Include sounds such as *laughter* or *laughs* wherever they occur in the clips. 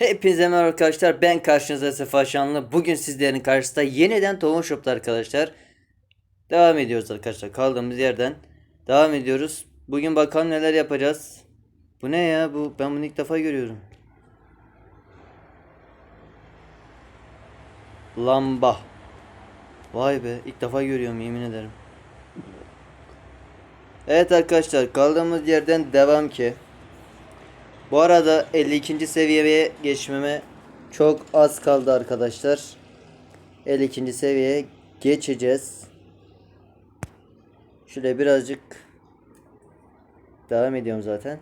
Hepinize merhaba arkadaşlar. Ben karşınızda Sefa Şanlı. Bugün sizlerin karşısında yeniden Tohum Shop'ta arkadaşlar. Devam ediyoruz arkadaşlar. Kaldığımız yerden devam ediyoruz. Bugün bakalım neler yapacağız. Bu ne ya? Bu ben bunu ilk defa görüyorum. Lamba. Vay be, ilk defa görüyorum yemin ederim. Evet arkadaşlar, kaldığımız yerden devam ki. Bu arada 52. seviyeye geçmeme çok az kaldı arkadaşlar. 52. seviyeye geçeceğiz. Şöyle birazcık devam ediyorum zaten.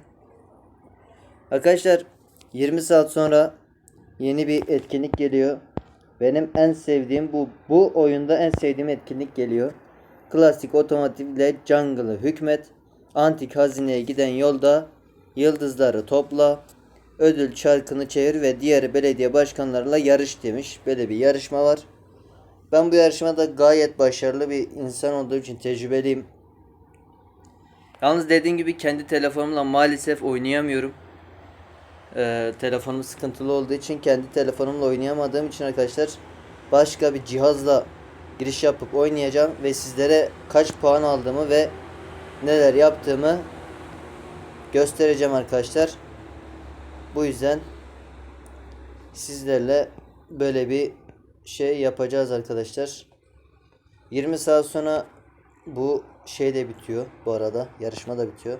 Arkadaşlar 20 saat sonra yeni bir etkinlik geliyor. Benim en sevdiğim bu bu oyunda en sevdiğim etkinlik geliyor. Klasik otomotivle jungle'ı hükmet. Antik hazineye giden yolda yıldızları topla. Ödül çarkını çevir ve diğer belediye başkanlarıyla yarış demiş. Böyle bir yarışma var. Ben bu yarışmada gayet başarılı bir insan olduğum için tecrübeliyim. Yalnız dediğim gibi kendi telefonumla maalesef oynayamıyorum. Ee, telefonum sıkıntılı olduğu için kendi telefonumla oynayamadığım için arkadaşlar başka bir cihazla giriş yapıp oynayacağım ve sizlere kaç puan aldığımı ve neler yaptığımı göstereceğim arkadaşlar. Bu yüzden sizlerle böyle bir şey yapacağız arkadaşlar. 20 saat sonra bu şey de bitiyor bu arada. Yarışma da bitiyor.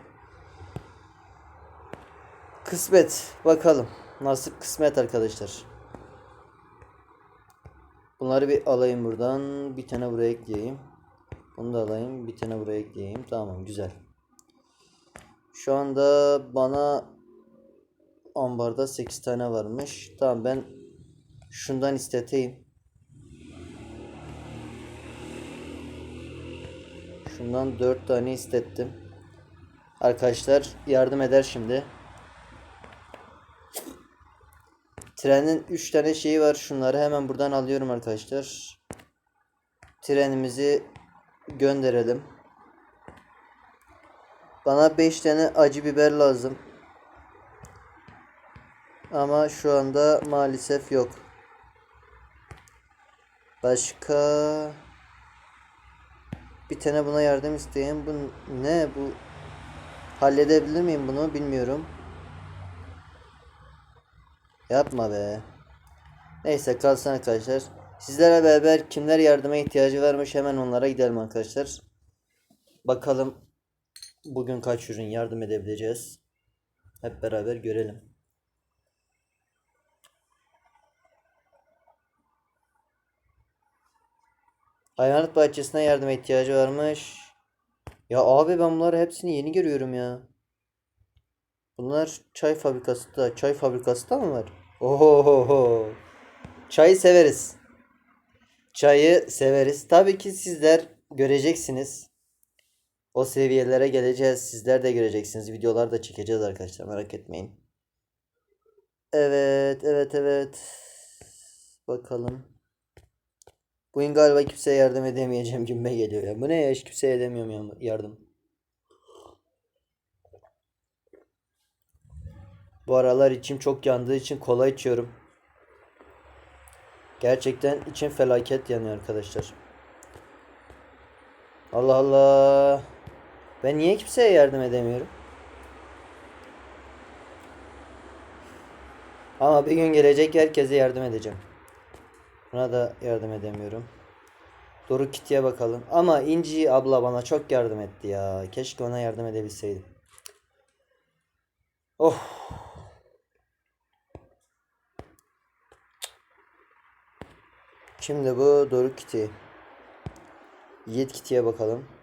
Kısmet. Bakalım. Nasip kısmet arkadaşlar. Bunları bir alayım buradan. Bir tane buraya ekleyeyim. Bunu da alayım. Bir tane buraya ekleyeyim. Tamam güzel. Şu anda bana ambarda 8 tane varmış. Tamam ben şundan isteteyim. Şundan 4 tane istettim. Arkadaşlar yardım eder şimdi. Trenin 3 tane şeyi var. Şunları hemen buradan alıyorum arkadaşlar. Trenimizi gönderelim. Bana 5 tane acı biber lazım. Ama şu anda maalesef yok. Başka bir tane buna yardım isteyeyim. Bu ne bu? Halledebilir miyim bunu bilmiyorum. Yapma be. Neyse kalsın arkadaşlar. Sizlere beraber kimler yardıma ihtiyacı varmış hemen onlara gidelim arkadaşlar. Bakalım bugün kaç ürün yardım edebileceğiz. Hep beraber görelim. Hayvanat bahçesine yardıma ihtiyacı varmış. Ya abi ben bunları hepsini yeni görüyorum ya. Bunlar çay fabrikası da. Çay fabrikası da mı var? Oho. Çayı severiz. Çayı severiz. Tabii ki sizler göreceksiniz. O seviyelere geleceğiz. Sizler de göreceksiniz. Videolar da çekeceğiz arkadaşlar. Merak etmeyin. Evet, evet, evet. Bakalım. Bugün galiba kimseye yardım edemeyeceğim gibime geliyor ya. Bu ne ya? Hiç kimseye edemiyorum ya- yardım. Bu aralar içim çok yandığı için kola içiyorum. Gerçekten içim felaket yanıyor arkadaşlar. Allah Allah. Ben niye kimseye yardım edemiyorum? Ama bir gün gelecek herkese yardım edeceğim. Buna da yardım edemiyorum. Doruk Kitty'ye bakalım. Ama İnci abla bana çok yardım etti ya. Keşke ona yardım edebilseydim. Oh. Şimdi bu Doruk Kitty. Yiğit Kitty'ye bakalım.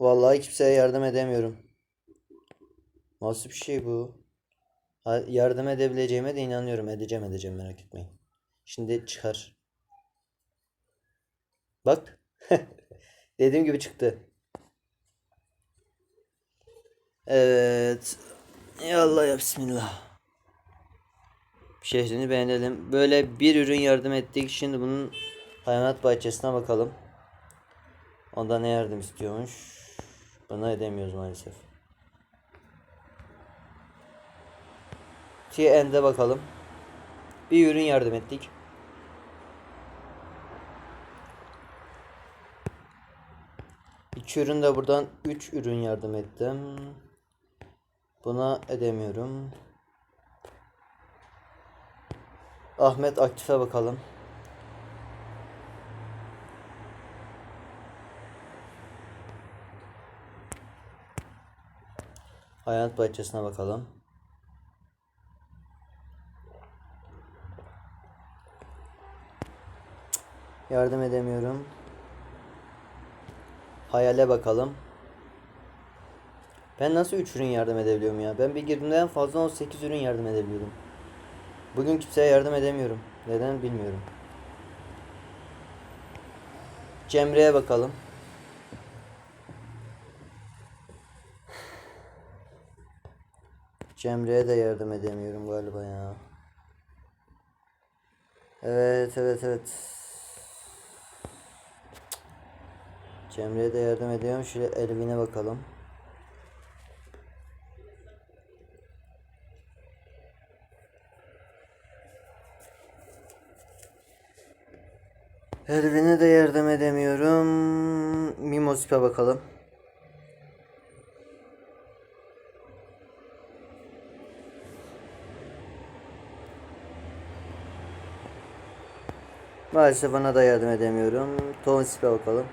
Vallahi kimseye yardım edemiyorum. Nasıl bir şey bu? Yardım edebileceğime de inanıyorum. Edeceğim edeceğim merak etmeyin. Şimdi çıkar. Bak. *laughs* Dediğim gibi çıktı. Evet. Ya Allah ya Bismillah. Şehrini beğenelim. Böyle bir ürün yardım ettik. Şimdi bunun hayvanat bahçesine bakalım. Onda ne yardım istiyormuş? Buna edemiyoruz maalesef. TN'de bakalım. Bir ürün yardım ettik. İki ürün de buradan 3 ürün yardım ettim. Buna edemiyorum. Ahmet aktife bakalım. Hayat bahçesine bakalım. Yardım edemiyorum. Hayale bakalım. Ben nasıl 3 ürün yardım edebiliyorum ya? Ben bir girdiğimde en fazla 18 ürün yardım edebiliyorum. Bugün kimseye yardım edemiyorum. Neden bilmiyorum. Cemre'ye bakalım. Cemre'ye de yardım edemiyorum galiba ya. Evet evet evet. Cemre'ye de yardım ediyorum. Şöyle Elvin'e bakalım. Elvin'e de yardım edemiyorum. Mimosip'e bakalım. Maalesef bana da yardım edemiyorum. Tonsip'e bakalım.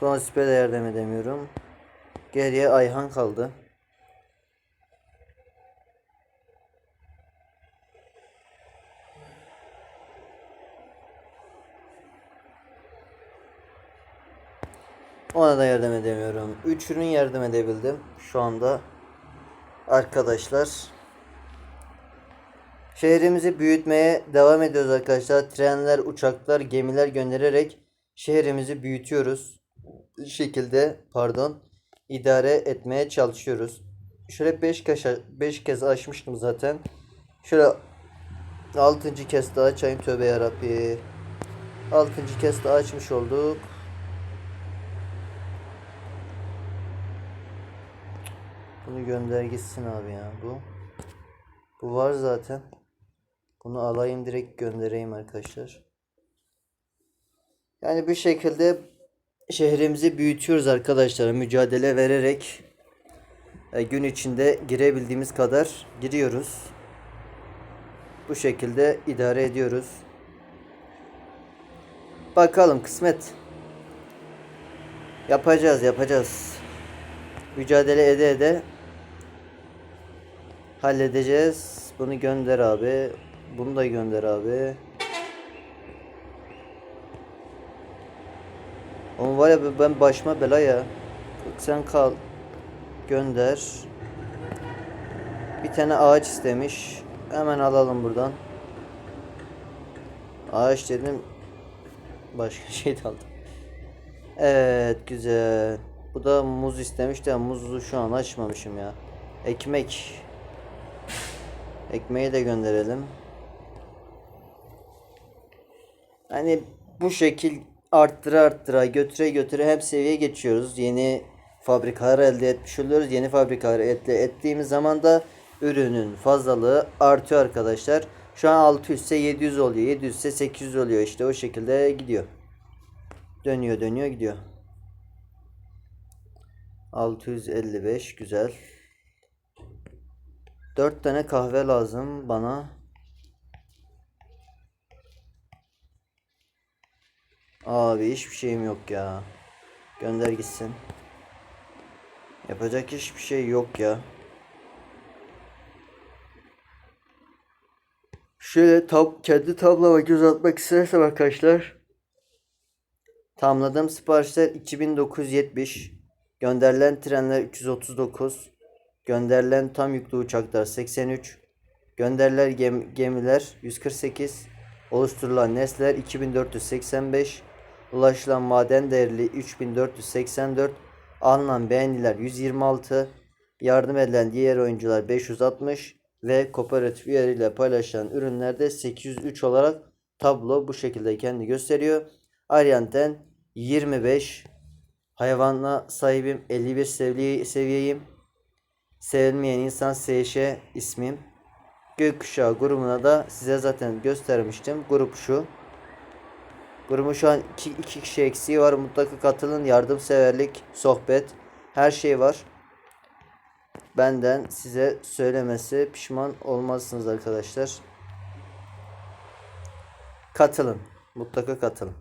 Tonsip'e de yardım edemiyorum. Geriye Ayhan kaldı. Ona da yardım edemiyorum. 3 ürün yardım edebildim. Şu anda arkadaşlar. Şehrimizi büyütmeye devam ediyoruz arkadaşlar. Trenler, uçaklar, gemiler göndererek şehrimizi büyütüyoruz. Bu şekilde pardon idare etmeye çalışıyoruz. Şöyle 5 kez 5 kez açmıştım zaten. Şöyle 6. kez daha açayım tövbe yarabbi. 6. kez daha açmış olduk. Bunu gönder gitsin abi ya bu. Bu var zaten. Bunu alayım direkt göndereyim arkadaşlar. Yani bu şekilde şehrimizi büyütüyoruz arkadaşlar. Mücadele vererek e, gün içinde girebildiğimiz kadar giriyoruz. Bu şekilde idare ediyoruz. Bakalım kısmet. Yapacağız yapacağız. Mücadele ede ede halledeceğiz. Bunu gönder abi. Bunu da gönder abi. Oğlum var ya ben başıma bela ya. Sen kal. Gönder. Bir tane ağaç istemiş. Hemen alalım buradan. Ağaç dedim. Başka *laughs* şey de aldım. Evet güzel. Bu da muz istemiş de muzu şu an açmamışım ya. Ekmek. Ekmeği de gönderelim. Hani bu şekil arttıra arttıra götüre götüre hep seviye geçiyoruz. Yeni fabrikalar elde etmiş oluyoruz. Yeni fabrikaları elde ettiğimiz zaman da ürünün fazlalığı artıyor arkadaşlar. Şu an 600 ise 700 oluyor. 700 ise 800 oluyor. İşte o şekilde gidiyor. Dönüyor dönüyor gidiyor. 655 güzel. 4 tane kahve lazım bana. Abi hiçbir şeyim yok ya. Gönder gitsin. Yapacak hiçbir şey yok ya. Şöyle tab kendi tablama göz atmak istersem arkadaşlar. Tamamladığım siparişler 2970. Gönderilen trenler 339. Gönderilen tam yüklü uçaklar 83. Gönderilen gem gemiler 148. Oluşturulan nesneler 2485. Ulaşılan maden değerli 3484. Alınan beğeniler 126. Yardım edilen diğer oyuncular 560. ve kooperatif üyeleriyle paylaşılan ürünlerde 803 olarak tablo bu şekilde kendi gösteriyor. Ayrıyeten 25 hayvanla sahibim 51 seviye, seviyeyim. Sevilmeyen insan SŞ ismim. Gökkuşağı grubuna da size zaten göstermiştim. Grup şu. Grubun şu an iki, iki kişi eksiği var. Mutlaka katılın. Yardımseverlik, sohbet, her şey var. Benden size söylemesi pişman olmazsınız arkadaşlar. Katılın. Mutlaka katılın.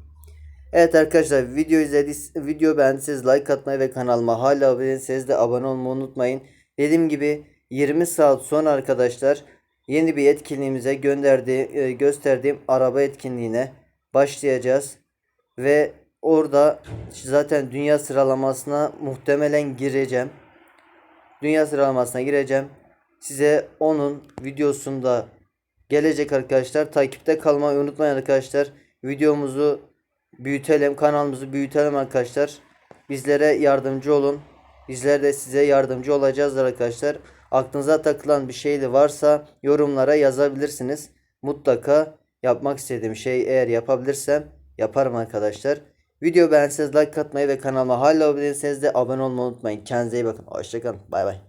Evet arkadaşlar video izlediyseniz video beğendiyseniz like atmayı ve kanalıma hala abone değilseniz de abone olmayı unutmayın. Dediğim gibi 20 saat sonra arkadaşlar yeni bir etkinliğimize gönderdiği e, gösterdiğim araba etkinliğine başlayacağız. Ve orada zaten dünya sıralamasına muhtemelen gireceğim. Dünya sıralamasına gireceğim. Size onun videosunda gelecek arkadaşlar. Takipte kalmayı unutmayın arkadaşlar. Videomuzu büyütelim. Kanalımızı büyütelim arkadaşlar. Bizlere yardımcı olun. Bizler de size yardımcı olacağız arkadaşlar. Aklınıza takılan bir şey de varsa yorumlara yazabilirsiniz. Mutlaka yapmak istediğim şey eğer yapabilirsem yaparım arkadaşlar. Video beğenseniz like atmayı ve kanalıma hala abone değilseniz de abone olmayı unutmayın. Kendinize iyi bakın. Hoşçakalın. Bay bay.